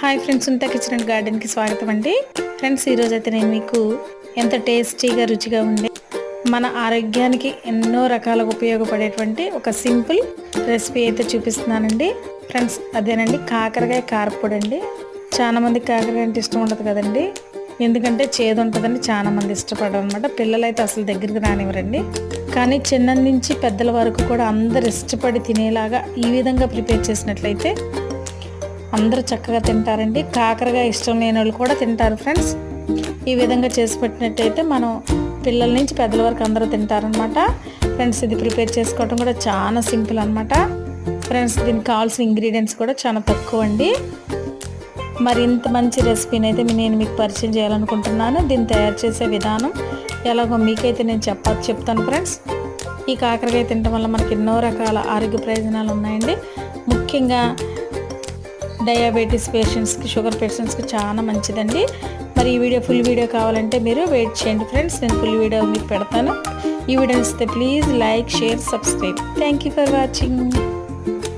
Hi friends ఉంటా kitchen and గార్డెన్కి స్వాగతం అండి. ఫ్రెండ్స్ ఈరోజు అయితే నేను మీకు ఎంత టేస్టీగా రుచిగా ఉండే మన ఆరోగ్యానికి ఎన్నో రకాలుగా ఉపయోగపడేటువంటి ఒక సింపుల్ రెసిపీ అయితే చూపిస్తున్నానండి. ఫ్రెండ్స్ అదేనండి కాకరకాయ కారపొడి అండి చాలా మంది కాకరకాయ అంటే ఇష్టం ఉండదు కదండి. ఎందుకంటే చేదు ఉంటుందని చాలామంది ఇష్టపడరు అనమాట పిల్లలు అయితే అసలు దగ్గరికి రానివ్వరండి. కానీ చిన్న నుంచి పెద్దల వరకు కూడా అందరు ఇష్టపడి తినేలాగా ఈ విధంగా ప్రిపేర్ చేసినట్లయితే అందరూ చక్కగా తింటారండి. కాకరగా ఇష్టం లేని వాళ్ళు కూడా తింటారు ఫ్రెండ్స్. ఈ విధంగా చేసి పెట్టినట్టయితే మనం పిల్లల నుంచి పెద్దల వరకు అందరూ తింటారనమాట ఫ్రెండ్స్ ఇది ప్రిపేర్ చేసుకోవడం కూడా చాలా సింపుల్ అనమాట ఫ్రెండ్స్ దీనికి కావాల్సిన ఇంగ్రీడియంట్స్ కూడా చాలా తక్కువ అండి. మరి ఇంత మంచి రెసిపీని అయితే నేను మీకు పరిచయం చేయాలనుకుంటున్నాను. దీన్ని తయారు చేసే విధానం ఎలాగో మీకైతే నేను చెప్ప చెప్తాను ఫ్రెండ్స్. ఈ కాకరకాయ తినడం వల్ల మనకి ఎన్నో రకాల ఆరోగ్య ప్రయోజనాలు ఉన్నాయండి. ముఖ్యంగా డయాబెటీస్ పేషెంట్స్కి షుగర్ పేషెంట్స్కి చాలా మంచిదండి. మరి ఈ వీడియో ఫుల్ వీడియో కావాలంటే మీరు వెయిట్ చేయండి ఫ్రెండ్స్ నేను ఫుల్ వీడియో మీకు పెడతాను. ఈ వీడియో నచ్చితే please like share subscribe thank you for watching